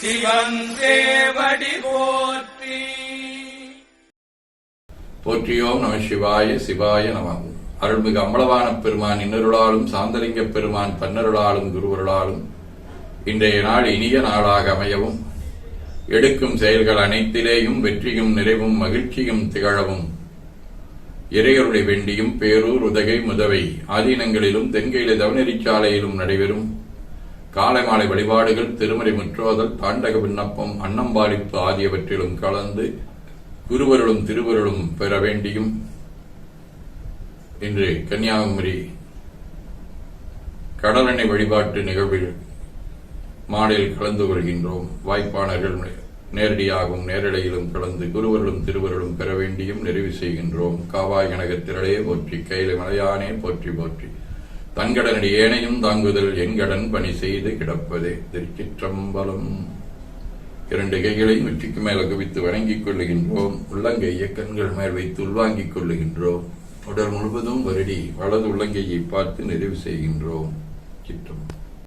சிவன் போற்றி. போற்றியோம் நம சிவாய சிவாய நம. அருள்மிகு அம்பளவான பெருமான் இன்னருளாலும் சாந்தலிங்க பெருமான் பன்னருளாலும் குருவருளாலும் இன்றைய நாள் இனிய நாளாக அமையவும் எடுக்கும் செயல்கள் அனைத்திலேயும் வெற்றியும் நிறைவும் மகிழ்ச்சியும் திகழவும். இறையருடைய வேண்டியும் பேரூர் உதகை முதவை ஆதீனங்களிலும் தென்கையில தவநெறிச்சாலையிலும் நடைபெறும். காலை மாலை வழிபாடுகள் திருமறை முற்றோதல் தாண்டக விண்ணப்பம் அன்னம்பாளிப்பு ஆகியவற்றிலும் கலந்து குருவருளும் திருவருளும் பெற வேண்டியும் இன்று கன்னியாகுமரி கடலெண்ணை வழிபாட்டு நிகழ்வில் மாலையில் கலந்து வருகின்றோம் வாய்ப்பாளர்கள் நேரடியாகவும் நேரடியிலும் கலந்து குருவருளும் திருவர்களும் பெற வேண்டியும் நிறைவு செய்கின்றோம். காவாய் கனகத்திரளே போற்றி கையில மலையானே போற்றி போற்றி. தங்கடனடி ஏனையும் தாங்குதல் எங்கடன் பணி செய்து கிடப்பதே. திருச்சிற்றம்பலம். இரண்டு கைகளையும் வெற்றிக்கு மேல குவித்து வணங்கிக் கொள்ளுகின்றோம். உள்ளங்கையை கண்கள் மேல் வைத்து உள்வாங்கிக் கொள்ளுகின்றோம். உடல் முழுவதும் வருடி வலது உள்ளங்கையை பார்த்து நிறைவு செய்கின்றோம். சிற்றம்.